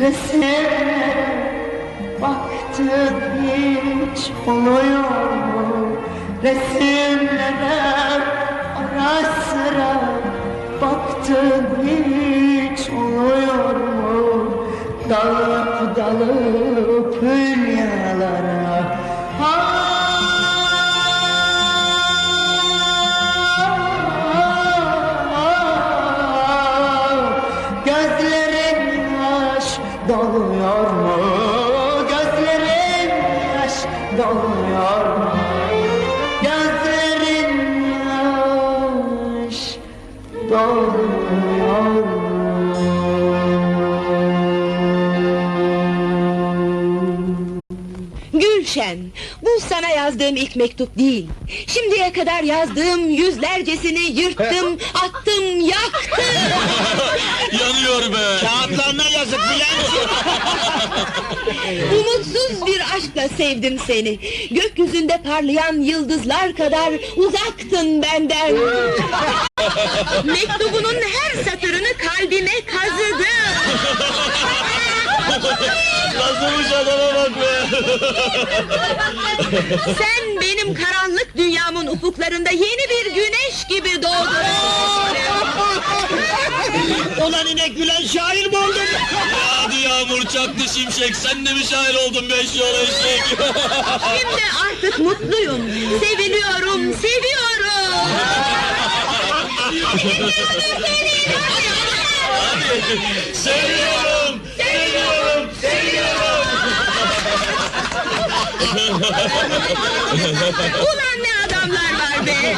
Ve sen baktın hiç oluyor mu? Resimlere ara sıra baktın hiç oluyor mu? Dalıp dalıp hülya doluyor mu? Gözlerin yaş doluyor mu? Gözlerin yaş doluyor mu? Gülşen, bu sana yazdığım ilk mektup değil. Şimdiye kadar yazdığım yüzlercesini yırttım, attım, yaktım. Yanıyor be. Kağıtlarına yazık Bülent. Umutsuz bir aşkla sevdim seni. Gökyüzünde parlayan yıldızlar kadar uzaktın benden. Mektubunun her satırını kalbime kazıdım. Kazımış adama bak be. Sen benim karanlık dünyamın ufuklarında yeni bir güneş gibi doğdun. Ulan inek Gülen şair mi oldun? Hadi yağmur çaktı şimşek. Sen de mi şair oldun beş yol eşek? Şimdi artık mutluyum. Seviliyorum, seviyorum. seviyorum. Seviyorum. Seviyorum. Ulan ne adamlar var be!